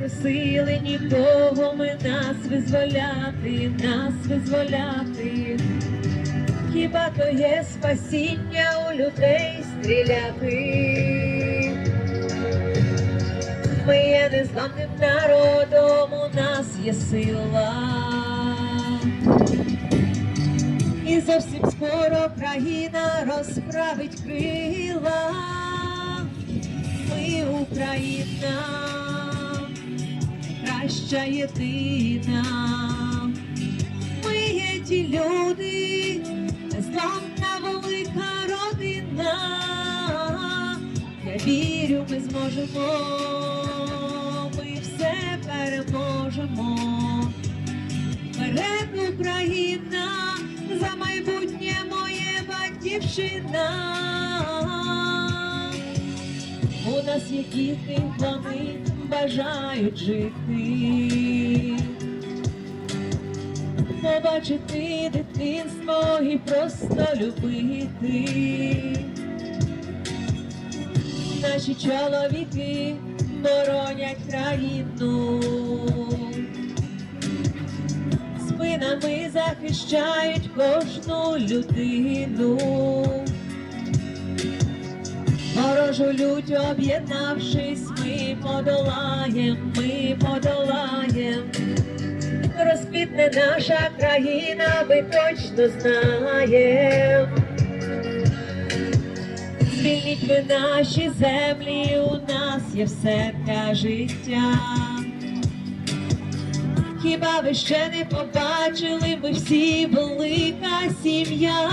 Просили нікого ми нас визволяти, нас визволяти. Хіба то є спасіння у людей стріляти? Ми є незламним народом, у нас є сила. І зовсім скоро країна розправить крила. Ми Україна, краща єдина. Ми є ті люди, незламна велика родина. Я вірю, ми зможемо, ми все переможемо. Вперед Україна, за майбутнє моє батьківщина. У нас є діти, вони бажають жити. Побачити дитинство і просто любити. Наші чоловіки боронять країну спинами захищають кожну людину. Ворожу лють об'єднавшись, подолаєм, ми подолаєм. Розквітне наша країна, ми точно знаєм. Звільніть ви наші землі, у нас є все для життя. Хіба ви ще не побачили, ми всі велика сім'я?